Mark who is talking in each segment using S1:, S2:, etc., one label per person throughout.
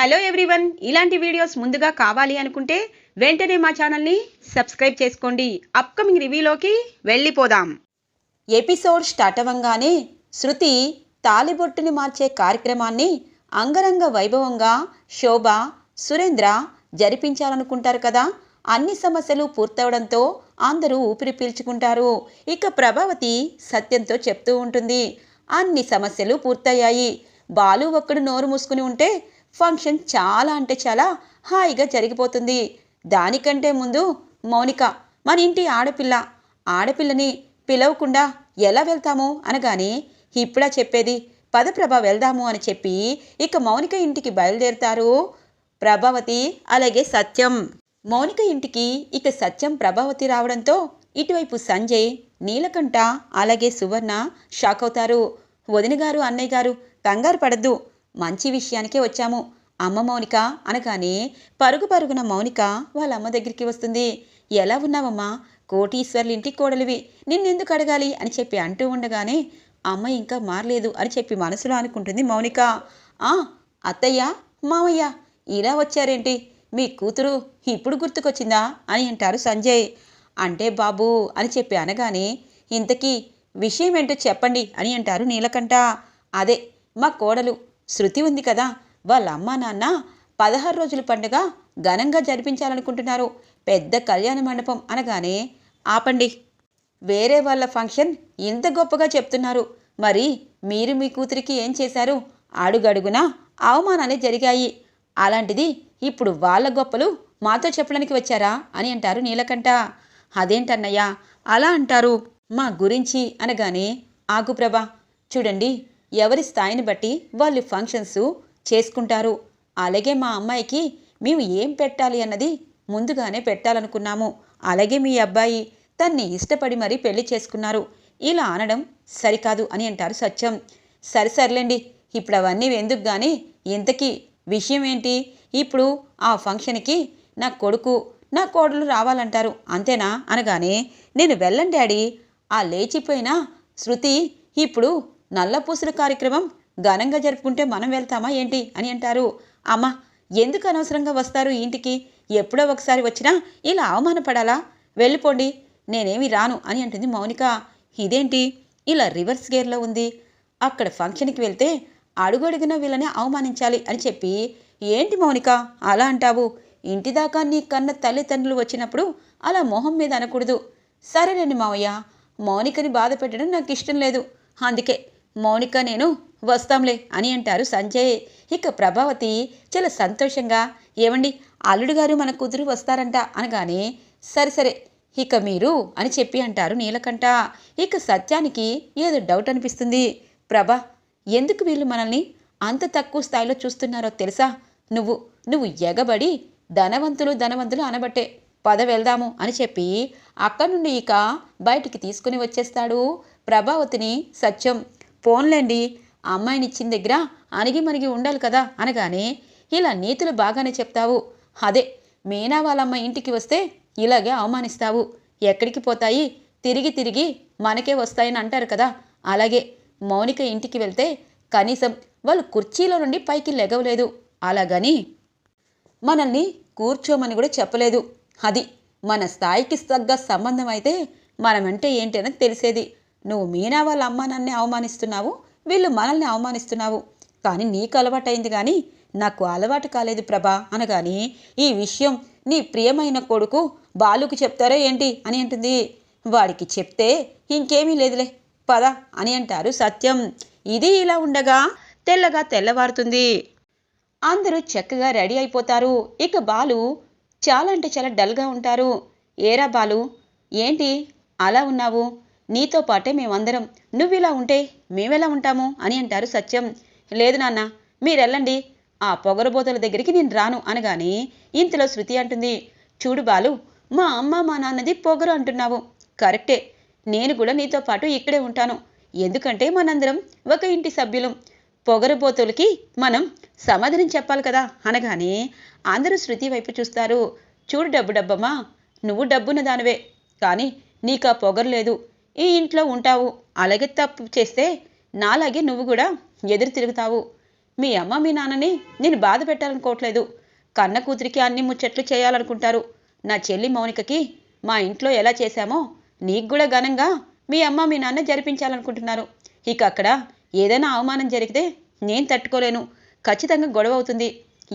S1: Hello everyone. ఇలాంటి videos ముందుగా కావాలి అనుకుంటే వెంటనే మా ఛానల్ని సబ్స్క్రైబ్ చేసుకోండి. అప్కమింగ్ రివ్యూలోకి వెళ్ళిపోదాం. ఎపిసోడ్ స్టార్ట్ అవ్వంగానే శృతి తాలిబొట్టుని మార్చే కార్యక్రమాన్ని అంగరంగ వైభవంగా శోభ సురేంద్ర జరిపించాలనుకుంటారు కదా? అన్ని సమస్యలు పూర్తవడంతో అందరూ ఊపిరి పీల్చుకుంటారు. ఇక ప్రభావతి సత్యంతో చెప్తూ ఉంటుంది. అన్ని సమస్యలు పూర్తయ్యాయి. బాలు ఒక్కడు నోరు మూసుకుని ఉంటే ఫంక్షన్ చాలా అంటే చాలా హాయిగా జరిగిపోతుంది. దానికంటే ముందు మౌనిక మన ఇంటి ఆడపిల్ల. ఆడపిల్లని పిలవకుండా ఎలా వెళ్తాము అనగానే ఇప్పుడా చెప్పేది పద ప్రభ వెళ్దాము అని చెప్పి ఇక మౌనిక ఇంటికి బయలుదేరుతారు ప్రభావతి అలాగే సత్యం. మౌనిక ఇంటికి ఇక సత్యం ప్రభావతి రావడంతో ఇటువైపు సంజయ్ నీలకంఠ అలాగే సువర్ణ షాక్ అవుతారు. వదిన గారు అన్నయ్య గారు కంగారు పడద్దు. మంచి విషయానికే వచ్చాము. అమ్మ మౌనిక అనగానే పరుగు పరుగున మౌనిక వాళ్ళ అమ్మ దగ్గరికి వస్తుంది. ఎలా ఉన్నావమ్మా? కోటీశ్వర్లు ఇంటి కోడలివి. నిన్నెందుకు అడగాలి? అని చెప్పి అంటూ ఉండగానే అమ్మ ఇంకా మారలేదు అని చెప్పి మనసులో అనుకుంటుంది మౌనిక. ఆ అత్తయ్య మామయ్య ఇలా వచ్చారేంటి? మీ కూతురు ఇప్పుడు గుర్తుకొచ్చిందా? అని అంటారు సంజయ్. అంటే బాబు అని చెప్పి అనగానే ఇంతకీ విషయం ఏంటో చెప్పండి అని అంటారు నీలకంఠ. అదే మా కోడలు. శృతి ఉంది కదా. వాళ్ళ అమ్మా నాన్న పదహారు రోజుల పండుగ ఘనంగా జరిపించాలనుకుంటున్నారు. పెద్ద కళ్యాణ మండపం అనగానే ఆపండి. వేరే వాళ్ళ ఫంక్షన్ ఇంత గొప్పగా చెప్తున్నారు. మరి మీరు మీ కూతురికి ఏం చేశారు? అడుగడుగునా అవమానాలే జరిగాయి. అలాంటిది ఇప్పుడు వాళ్ళ గొప్పలు మాతో చెప్పడానికి వచ్చారా? అని అంటారు నీలకంఠ. అదేంటన్నయ్యా? అలా అంటారు. మా గురించి అనగానే ఆకుప్రభ చూడండి. ఎవరి స్థాయిని బట్టి వాళ్ళు ఫంక్షన్స్ చేసుకుంటారు. అలాగే మా అమ్మాయికి మేము ఏం పెట్టాలి అన్నది ముందుగానే పెట్టాలనుకున్నాము. అలాగే మీ అబ్బాయి తన్ని ఇష్టపడి మరీ పెళ్ళి చేసుకున్నారు. ఇలా అనడం సరికాదు అని అంటారు సత్యం. సరి సర్లేండి. ఇప్పుడు అవన్నీ ఎందుకు కానీ ఇంతకీ విషయం ఏంటి? ఇప్పుడు ఆ ఫంక్షన్కి నా కొడుకు నా కోడలు రావాలంటారు. అంతేనా? అనగానే నేను వెళ్ళండి డాడీ. ఆ లేచిపోయిన శృతి ఇప్పుడు నల్లపూసల కార్యక్రమం ఘనంగా జరుపుకుంటే మనం వెళ్తామా ఏంటి అని అంటారు. అమ్మ ఎందుకు అనవసరంగా వస్తారు ఇంటికి? ఎప్పుడో ఒకసారి వచ్చినా ఇలా అవమానపడాలా? వెళ్ళిపోండి నేనేమి రాను అని అంటుంది మౌనిక. ఇదేంటి? ఇలా రివర్స్ గేర్లో ఉంది. అక్కడ ఫంక్షన్కి వెళ్తే అడుగడుగున వీళ్ళని అవమానించాలి అని చెప్పి. ఏంటి మౌనిక అలా అంటావు? ఇంటి దాకా నీ కన్న తల్లిదండ్రులు వచ్చినప్పుడు అలా మొహం మీద అనకూడదు. సరేనండి మావయ్య మౌనికని బాధ పెట్టడం నాకు ఇష్టం లేదు. అందుకే మౌనిక నేను వస్తాంలే అని అంటారు సంజయ్. ఇక ప్రభావతి చాలా సంతోషంగా ఏమండి అల్లుడు గారు మన కుదురు వస్తారంట అనగానే సరే సరే ఇక మీరు అని చెప్పి అంటారు నీలకంఠ. ఇక సత్యానికి ఏదో డౌట్ అనిపిస్తుంది. ప్రభా ఎందుకు వీళ్ళు మనల్ని అంత తక్కువ స్థాయిలో చూస్తున్నారో తెలుసా? నువ్వు నువ్వు ఎగబడి ధనవంతులు ధనవంతులు అనబట్టే పద వెళ్దాము అని చెప్పి అక్కడి నుండి ఇక బయటికి తీసుకుని వచ్చేస్తాడు ప్రభావతిని సత్యం. పోన్లేండి అమ్మాయిని ఇచ్చిన దగ్గర అణిగి మణిగి ఉండాలి కదా అనగానే ఇలా నీతులు బాగానే చెప్తావు. అదే మీనా వాళ్ళమ్మ ఇంటికి వస్తే ఇలాగే అవమానిస్తావు. ఎక్కడికి పోతాయి? తిరిగి తిరిగి మనకే వస్తాయని అంటారు కదా. అలాగే మౌనిక ఇంటికి వెళ్తే కనీసం వాళ్ళు కుర్చీలో నుండి పైకి లెగవలేదు. అలాగని మనల్ని కూర్చోమని కూడా చెప్పలేదు. అది మన స్థాయికి తగ్గ సంబంధం అయితే మనమంటే ఏంటి అనేది తెలిసేది. నువ్వు మీనా వాళ్ళ అమ్మ నన్నే అవమానిస్తున్నావు? వీళ్ళు మనల్ని అవమానిస్తున్నావు. కానీ నీకు అలవాటైంది కానీ నాకు అలవాటు కాలేదు ప్రభా అనగాని ఈ విషయం నీ ప్రియమైన కొడుకు బాలుకు చెప్తారా ఏంటి అని అంటుంది. వాడికి చెప్తే ఇంకేమీ లేదులే పద అని అంటారు సత్యం. ఇది ఇలా ఉండగా తెల్లగా తెల్లవారుతుంది. అందరూ చక్కగా రెడీ అయిపోతారు. ఇక బాలు చాలా అంటే చాలా డల్గా ఉంటారు. ఏరా బాలు ఏంటి? అలా ఉన్నావు? నీతో పాటే మేమందరం. నువ్విలా ఉంటే మేమెలా ఉంటాము? అని అంటారు సత్యం. లేదు నాన్న మీరెళ్ళండి. ఆ పొగరబోతల దగ్గరికి నేను రాను అనగానే ఇంతలో శృతి అంటుంది. చూడు బాలు మా అమ్మ మా నాన్నది పొగరు అంటున్నావు. కరెక్టే. నేను కూడా నీతో పాటు ఇక్కడే ఉంటాను. ఎందుకంటే మనందరం ఒక ఇంటి సభ్యులం. పొగరబోతులకి మనం సమాధానం చెప్పాలి కదా అనగానే అందరూ శృతి వైపు చూస్తారు. చూడు డబ్బు డబ్బమ్మా నువ్వు డబ్బున్న దానివే. కానీ నీకు ఆ పొగరు లేదు. ఈ ఇంట్లో ఉంటావు. అలాగే తప్పు చేస్తే నాలాగే నువ్వు కూడా ఎదురు తిరుగుతావు. మీ అమ్మ మీ నాన్నని నేను బాధ పెట్టాలనుకోవట్లేదు. కన్న కూతురికి అన్ని ముచ్చట్లు చేయాలనుకుంటారు. నా చెల్లి మౌనికకి మా ఇంట్లో ఎలా చేశామో నీకు కూడా ఘనంగా మీ అమ్మ మీ నాన్న జరిపించాలనుకుంటున్నారు. ఇక అక్కడ ఏదైనా అవమానం జరిగితే నేను తట్టుకోలేను. ఖచ్చితంగా గొడవ అవుతుంది.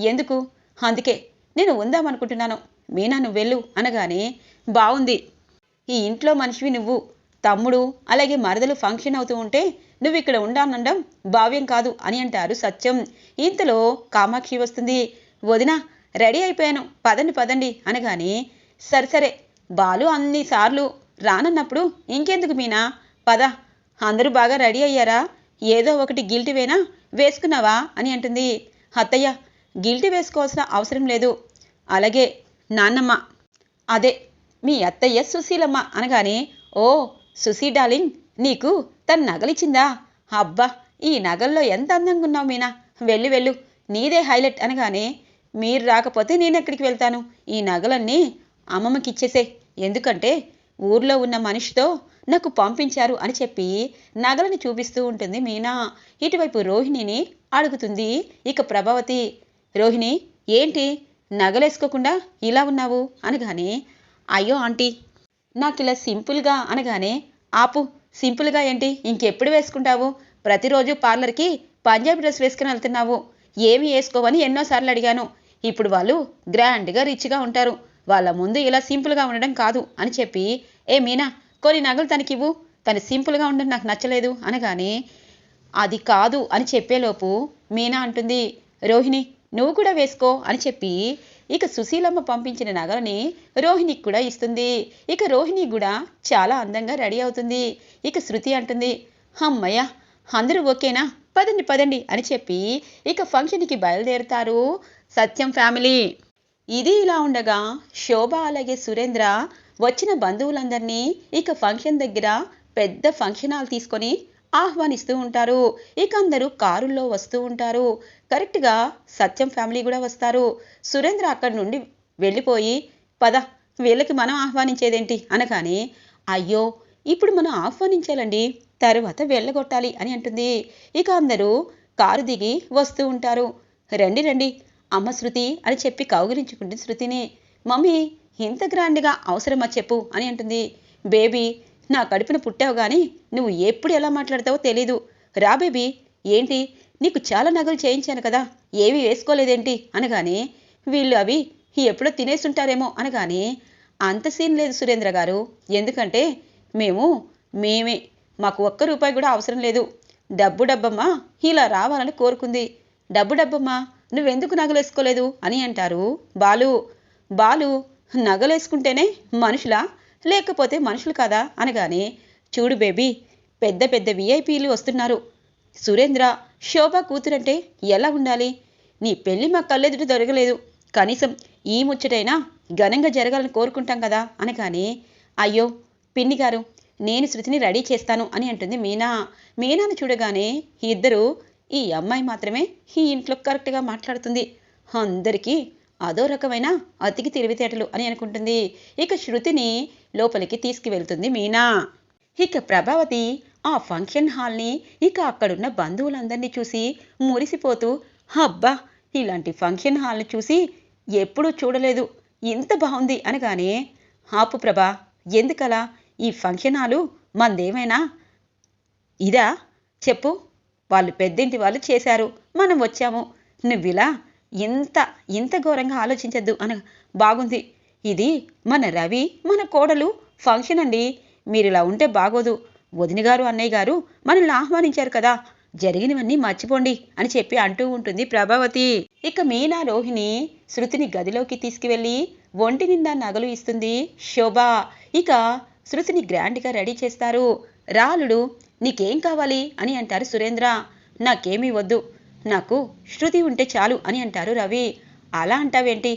S1: ఎందుకు? అందుకే నేను ఉందామనుకుంటున్నాను. మీనా నువ్వు వెళ్ళు అనగానే బాగుంది ఈ ఇంట్లో మనిషివి నువ్వు. తమ్ముడు అలాగే మరదలు ఫంక్షన్ అవుతూ ఉంటే నువ్వు ఇక్కడ ఉండాలనడం భావ్యం కాదు అని అంటారు సత్యం. ఇంతలో కామాక్షి వస్తుంది. వదిన రెడీ అయిపోయాను. పదండి పదండి అనగానే సరే సరే బాలు అన్నిసార్లు రానన్నప్పుడు ఇంకెందుకు మీనా? పద అందరూ బాగా రెడీ అయ్యారా? ఏదో ఒకటి గిల్టివేనా వేసుకున్నావా? అని అంటుంది. అత్తయ్య గిల్టి వేసుకోవాల్సిన అవసరం లేదు. అలాగే నాన్నమ్మ అదే మీ అత్తయ్య సుశీలమ్మ అనగానే ఓ సుశీ డార్లింగ్ నీకు తన నగలిచ్చిందా? అబ్బా ఈ నగల్లో ఎంత అందంగా ఉన్నావు మీనా. వెళ్ళు వెళ్ళు నీదే హైలైట్ అనగానే మీరు రాకపోతే నేను ఎక్కడికి వెళ్తాను. ఈ నగలన్నీ అమ్మమ్మకి ఇచ్చేసే ఎందుకంటే ఊర్లో ఉన్న మనిషితో నాకు పంపించారు అని చెప్పి నగలని చూపిస్తూ ఉంటుంది మీనా. ఇటువైపు రోహిణిని అడుగుతుంది. ఇక ప్రభావతి రోహిణి ఏంటి నగలేసుకోకుండా ఇలా ఉన్నావు అనగానే అయ్యో ఆంటీ నాకు ఇలా సింపుల్గా అనగానే ఆపు సింపుల్గా ఏంటి? ఇంకెప్పుడు వేసుకుంటావు? ప్రతిరోజు పార్లర్కి పంజాబీ డ్రెస్ వేసుకుని వెళ్తున్నావు. ఏమి వేసుకోవని ఎన్నోసార్లు అడిగాను. ఇప్పుడు వాళ్ళు గ్రాండ్గా రిచ్గా ఉంటారు. వాళ్ళ ముందు ఇలా సింపుల్గా ఉండడం కాదు అని చెప్పి ఏ మీనా కొన్ని నగలు తనకివ్వు. తను సింపుల్గా ఉండడం నాకు నచ్చలేదు అనగానే అది కాదు అని చెప్పేలోపు మీనా అంటుంది రోహిణి నువ్వు కూడా వేసుకో అని చెప్పి ఇక సుశీలమ్మ పంపించిన నగలని రోహిణికి కూడా ఇస్తుంది. ఇక రోహిణి కూడా చాలా అందంగా రెడీ అవుతుంది. ఇక శృతి అంటుంది అమ్మయ్య అందరూ ఓకేనా? పదండి పదండి అని చెప్పి ఇక ఫంక్షన్కి బయలుదేరుతారు సత్యం ఫ్యామిలీ. ఇది ఇలా ఉండగా శోభ అలాగే సురేంద్ర వచ్చిన బంధువులందరినీ ఇక ఫంక్షన్ దగ్గర పెద్ద ఫంక్షన్ హాల్ తీసుకొని ఆహ్వానిస్తూ ఉంటారు. ఇక అందరూ కారుల్లో వస్తూ ఉంటారు. కరెక్ట్గా సత్యం ఫ్యామిలీ కూడా వస్తారు. సురేంద్ర అక్కడి నుండి వెళ్ళిపోయి పద వీళ్ళకి మనం ఆహ్వానించేదేంటి? అనగానే అయ్యో ఇప్పుడు మనం ఆహ్వానించాలండి తరువాత వెళ్ళగొట్టాలి అని అంటుంది. ఇక అందరూ కారు దిగి వస్తూ ఉంటారు. రండి రండి అమ్మ శృతి అని చెప్పి కౌగిలించుకుంటుంది శృతిని. మమ్మీ ఇంత గ్రాండ్గా అవసరమా చెప్పు అని అంటుంది. బేబీ నా కడుపున పుట్టావు కానీ నువ్వు ఎప్పుడు ఎలా మాట్లాడతావో తెలీదు. రా బేబీ ఏంటి? నీకు చాలా నగలు చేయించాను కదా ఏవి వేసుకోలేదేంటి? అనగానే వీళ్ళు అవి ఎప్పుడో తినేసుంటారేమో అనగానే అంత సీన్ లేదు సురేంద్ర గారు. ఎందుకంటే మేము మేమే మాకు ఒక్క రూపాయి కూడా అవసరం లేదు. డబ్బు డబ్బమ్మా ఇలా రావాలని కోరుకుంది. డబ్బు డబ్బమ్మా నువ్వెందుకు నగలేసుకోలేదు అని అంటారు బాలు. బాలు నగలేసుకుంటేనే మనుషులా? లేకపోతే మనుషులు కదా అనగానే చూడు బేబీ పెద్ద పెద్ద విఐపీలు వస్తున్నారు. సురేంద్ర శోభ కూతురంటే ఎలా ఉండాలి? నీ పెళ్ళి మా కళ్ళెదుట దొరకలేదు. కనీసం ఈ ముచ్చటైనా ఘనంగా జరగాలని కోరుకుంటాం కదా అనగానే అయ్యో పిన్ని గారు నేను శృతిని రెడీ చేస్తాను అని అంటుంది మీనా. మీనాను చూడగానే ఇద్దరు ఈ అమ్మాయి మాత్రమే ఈ ఇంట్లో కరెక్ట్గా మాట్లాడుతుంది. అందరికీ అదో రకమైన అతికి తెలివితేటలు అని అనుకుంటుంది. ఇక శృతిని లోపలికి తీసుకువెళ్తుంది మీనా. ఇక ప్రభావతి ఆ ఫంక్షన్ హాల్ని ఇక అక్కడున్న బంధువులందరినీ చూసి మురిసిపోతూ అబ్బా ఇలాంటి ఫంక్షన్ హాల్ని చూసి ఎప్పుడూ చూడలేదు. ఇంత బాగుంది అనగానే ఆపు ప్రభా ఎందుకలా? ఈ ఫంక్షన్ హాలు మందేమైనా? ఇదా? చెప్పు. వాళ్ళు పెద్దింటి వాళ్ళు చేశారు. మనం వచ్చాము. నువ్విలా ఇంత ఇంత ఘోరంగా ఆలోచించద్దు అన బాగుంది. ఇది మన రవి మన కోడలు. ఫంక్షన్ అండి. మీరు ఇలా ఉంటే బాగోదు. వదిన గారు అన్నయ్య గారు మనల్ని ఆహ్వానించారు కదా. జరిగినవన్నీ మర్చిపోండి అని చెప్పి అంటూ ఉంటుంది ప్రభావతి. ఇక మీనా రోహిణి శృతిని గదిలోకి తీసుకువెళ్ళి ఒంటి నిండా నగలు ఇస్తుంది శోభ. ఇక శృతిని గ్రాండ్గా రెడీ చేస్తారు. రాలుడు నీకేం కావాలి? అని అంటారు సురేంద్ర. నాకేమీ వద్దు. నాకు శృతి ఉంటే చాలు అని అంటారు రవి. అలా అంటావేంటి?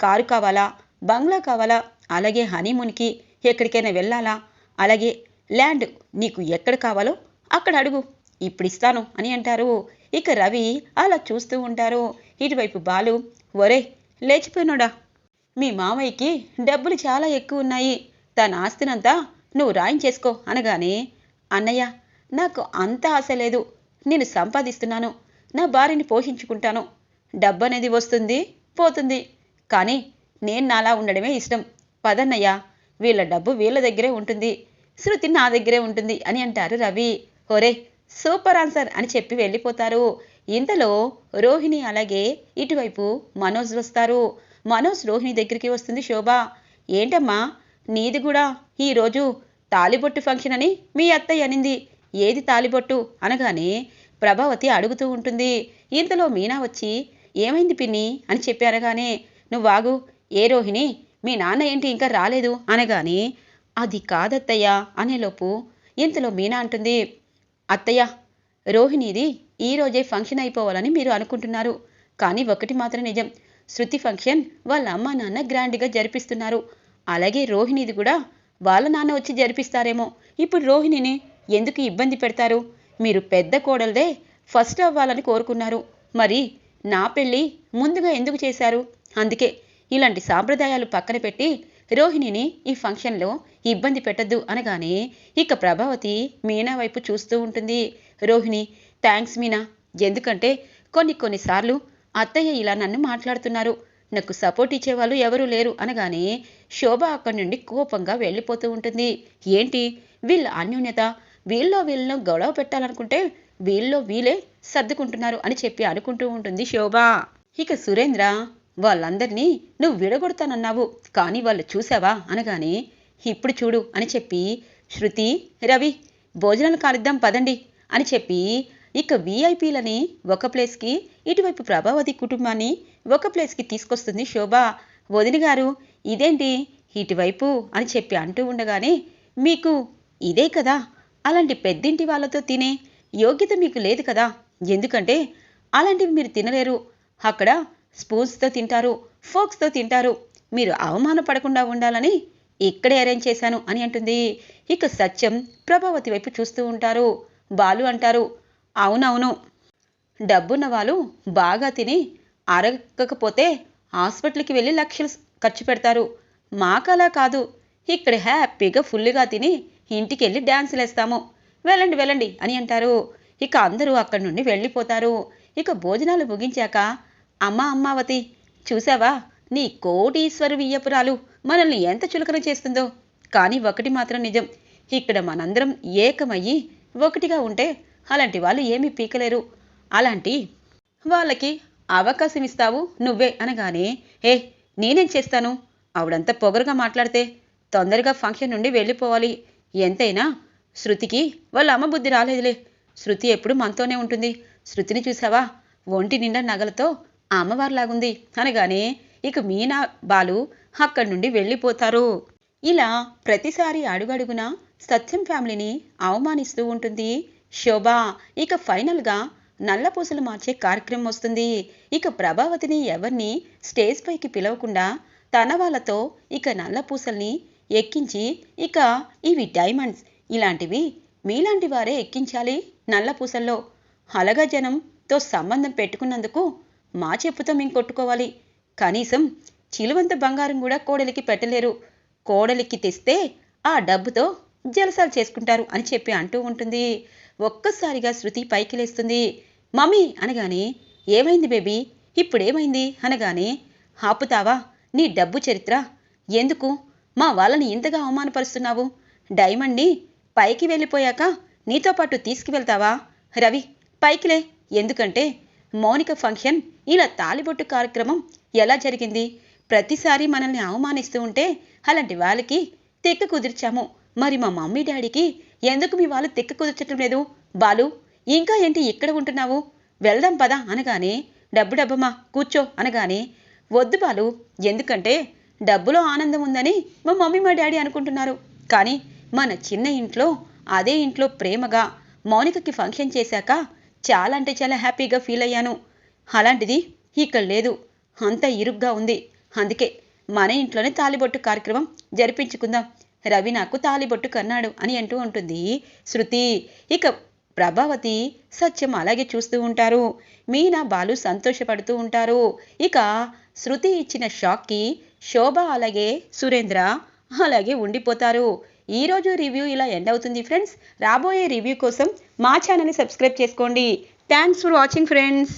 S1: కారు కావాలా? బంగ్లా కావాలా? అలాగే హనీమూన్కి ఎక్కడికైనా వెళ్ళాలా? అలాగే ల్యాండ్ నీకు ఎక్కడ కావాలో అక్కడ అడుగు. ఇప్పుడు ఇస్తాను అని అంటారు. ఇక రవి అలా చూస్తూ ఉంటారు. ఇటువైపు బాలు ఒరే లేచిపోయినోడా? మీ మామయ్యకి డబ్బులు చాలా ఎక్కువ ఉన్నాయి. తన ఆస్తినంతా నువ్వు రాయించేసుకో అనగానే అన్నయ్య నాకు అంత ఆశ లేదు. నేను సంపాదిస్తున్నాను. నా భార్యని పోషించుకుంటాను. డబ్బు అనేది వస్తుంది పోతుంది. కానీ నేను నాలా ఉండడమే ఇష్టం. పదన్నయ్య వీళ్ళ డబ్బు వీళ్ళ దగ్గరే ఉంటుంది. శృతి నా దగ్గరే ఉంటుంది అని అంటారు రవి. ఒరే సూపర్ ఆన్సర్ అని చెప్పి వెళ్ళిపోతారు. ఇంతలో రోహిణి అలాగే ఇటువైపు మనోజ్ వస్తారు. మనోజ్ రోహిణి దగ్గరికి వస్తుంది శోభ. ఏంటమ్మా నీది కూడా ఈరోజు తాలిబొట్టు ఫంక్షన్ అని మీ అత్తయ్య అనింది. ఏది తాలిబొట్టు? అనగానే ప్రభావతి అడుగుతూ ఉంటుంది. ఇంతలో మీనా వచ్చి ఏమైంది పిన్ని? అని చెప్పి అనగానే నువ్వాగు ఏ రోహిణి? మీ నాన్న ఏంటి ఇంకా రాలేదు? అనగానే అది కాదత్తయ్య అనేలోపు ఇంతలో మీనా అంటుంది అత్తయ్య రోహిణిది ఈరోజే ఫంక్షన్ అయిపోవాలని మీరు అనుకుంటున్నారు. కానీ ఒకటి మాత్రం నిజం. శృతి ఫంక్షన్ వాళ్ళ అమ్మ నాన్న గ్రాండ్గా జరిపిస్తున్నారు. అలాగే రోహిణిది కూడా వాళ్ళ నాన్న వచ్చి జరిపిస్తారేమో. ఇప్పుడు రోహిణిని ఎందుకు ఇబ్బంది పెడతారు? మీరు పెద్ద కోడలదే ఫస్ట్ అవ్వాలని కోరుకున్నారు. మరి నా పెళ్ళి ముందుగా ఎందుకు చేశారు? అందుకే ఇలాంటి సాంప్రదాయాలు పక్కన పెట్టి రోహిణిని ఈ ఫంక్షన్లో ఇబ్బంది పెట్టద్దు అనగానే ఇక ప్రభావతి మీనా వైపు చూస్తూ ఉంటుంది. రోహిణి థ్యాంక్స్ మీనా. ఎందుకంటే కొన్ని కొన్నిసార్లు అత్తయ్య ఇలా నన్ను మాట్లాడుతున్నారు. నాకు సపోర్ట్ ఇచ్చేవాళ్ళు ఎవరూ లేరు అనగానే శోభ అక్కడి నుండి కోపంగా వెళ్ళిపోతూ ఉంటుంది. ఏంటి? వీళ్ళ అన్యోన్యత వీళ్ళలో వీళ్ళను గొడవ పెట్టాలనుకుంటే వీళ్ళలో వీళ్ళే సర్దుకుంటున్నారు అని చెప్పి అనుకుంటూ ఉంటుంది శోభ. ఇక సురేంద్ర వాళ్ళందరినీ నువ్వు విడగొడతానన్నావు కానీ వాళ్ళు చూసావా? అనగానే ఇప్పుడు చూడు అని చెప్పి శృతి రవి భోజనాలు కానిద్దాం పదండి అని చెప్పి ఇక వీఐపీలని ఒక ప్లేస్కి ఇటువైపు ప్రభావతి కుటుంబాన్ని ఒక ప్లేస్కి తీసుకొస్తుంది శోభ. వదిన గారు ఇదేంటి? ఇటువైపు అని చెప్పి అంటూ ఉండగానే మీకు ఇదే కదా అలాంటి పెద్దింటి వాళ్ళతో తినే యోగ్యత మీకు లేదు కదా? ఎందుకంటే అలాంటివి మీరు తినలేరు. అక్కడ స్పూన్స్తో తింటారు ఫోక్స్తో తింటారు. మీరు అవమానపడకుండా ఉండాలని ఇక్కడే అరేంజ్ చేశాను అని అంటుంది. ఇక సత్యం ప్రభావతి వైపు చూస్తూ ఉంటారు. బాలు అంటారు అవునవును. డబ్బున్న వాళ్ళు బాగా తిని అరగకపోతే హాస్పిటల్కి వెళ్ళి లక్షలు ఖర్చు పెడతారు. మాకలా కాదు. ఇక్కడ హ్యాపీగా ఫుల్గా తిని ఇంటికి వెళ్ళి డ్యాన్సులు వేస్తాము వెళ్ళండి వెళ్ళండి అని అంటారు. ఇక అందరూ అక్కడి నుండి వెళ్ళిపోతారు. ఇక భోజనాలు ముగించాక అమ్మా అమ్మావతి చూసావా? నీ కోటీశ్వరు వియ్యపురాలు మనల్ని ఎంత చులకన చేస్తుందో. కానీ ఒకటి మాత్రం నిజం. ఇక్కడ మనందరం ఏకమయ్యి ఒకటిగా ఉంటే అలాంటి వాళ్ళు ఏమీ పీకలేరు. అలాంటి వాళ్ళకి అవకాశం ఇస్తావు నువ్వే అనగానే ఏ నేనేం చేస్తాను? ఆవిడంతా పొగరుగా మాట్లాడితే తొందరగా ఫంక్షన్ నుండి వెళ్ళిపోవాలి. ఎంతైనా శృతికి వాళ్ళ అమ్మ బుద్ధి రాలేదులే. శృతి ఎప్పుడు మనతోనే ఉంటుంది. శృతిని చూసావా? ఒంటి నిండా నగలతో ఆ అమ్మవారిలాగుంది అనగానే ఇక మీనా బాలు అక్కడి నుండి వెళ్ళిపోతారు. ఇలా ప్రతిసారి అడుగడుగునా సత్యం ఫ్యామిలీని అవమానిస్తూ ఉంటుంది శోభ. ఇక ఫైనల్గా నల్లపూసలు మార్చే కార్యక్రమం వస్తుంది. ఇక ప్రభావతిని ఎవరిని స్టేజ్ పైకి పిలవకుండా తన వాళ్ళతో ఇక నల్లపూసల్ని ఎక్కించి ఇక ఇవి డైమండ్స్ ఇలాంటివి మీలాంటి వారే ఎక్కించాలి నల్లపూసల్లో అలగా జనంతో సంబంధం పెట్టుకున్నందుకు మా చెప్పుతో మేము కొట్టుకోవాలి. కనీసం చిలువంత బంగారం కూడా కోడలికి పెట్టలేరు. కోడలికి తెస్తే ఆ డబ్బుతో జలసాలు చేసుకుంటారు అని చెప్పి అంటూ ఉంటుంది. ఒక్కసారిగా శృతి పైకి లేస్తుంది. మమ్మీ అనగానే ఏమైంది బేబీ? ఇప్పుడేమైంది? అనగానే ఆపుతావా? నీ డబ్బు చరిత్ర? ఎందుకు? మా వాళ్ళని ఇంతగా అవమానపరుస్తున్నావు? డైమండ్ని పైకి వెళ్ళిపోయాక నీతో పాటు తీసుకువెళ్తావా? రవి పైకిలే ఎందుకంటే మౌనిక ఫంక్షన్ ఇలా తాలిబొట్టు కార్యక్రమం ఎలా జరిగింది? ప్రతిసారి మనల్ని అవమానిస్తూ ఉంటే అలాంటి వాళ్ళకి తెక్క కుదిర్చాము. మరి మా మమ్మీ డాడీకి ఎందుకు మీ వాళ్ళు తెక్క కుదిర్చటం లేదు? బాలు ఇంకా ఏంటి ఇక్కడ ఉంటున్నావు? వెళ్దాం పదా అనగానే డబ్బు డబ్బమ్మా కూర్చో అనగానే వద్దు బాలు. ఎందుకంటే డబ్బులో ఆనందం ఉందని మా మమ్మీ మా డాడీ అనుకుంటున్నారు. కానీ మన చిన్న ఇంట్లో అదే ఇంట్లో ప్రేమగా మౌనికకి ఫంక్షన్ చేశాక చాలా అంటే చాలా హ్యాపీగా ఫీల్ అయ్యాను. అలాంటిది ఇక్కడ లేదు. అంత ఇరుగ్గా ఉంది. అందుకే మన ఇంట్లోనే తాలిబొట్టు కార్యక్రమం జరిపించుకుందాం. రవి నాకు తాలిబొట్టు కన్నాడు అని అంటూ ఉంటుంది. శృతి ఇక ప్రభావతి సత్యం అలాగే చూస్తూ ఉంటారు. మీనా బాలు సంతోషపడుతూ ఉంటారు. ఇక శృతి ఇచ్చిన షాక్కి శోభ అలాగే సురేంద్ర అలాగే ఉండిపోతారు. ఈరోజు రివ్యూ ఇలా ఎండ్ అవుతుంది ఫ్రెండ్స్. రాబోయే రివ్యూ కోసం మా ఛానల్ని సబ్స్క్రైబ్ చేసుకోండి. Thanks for watching friends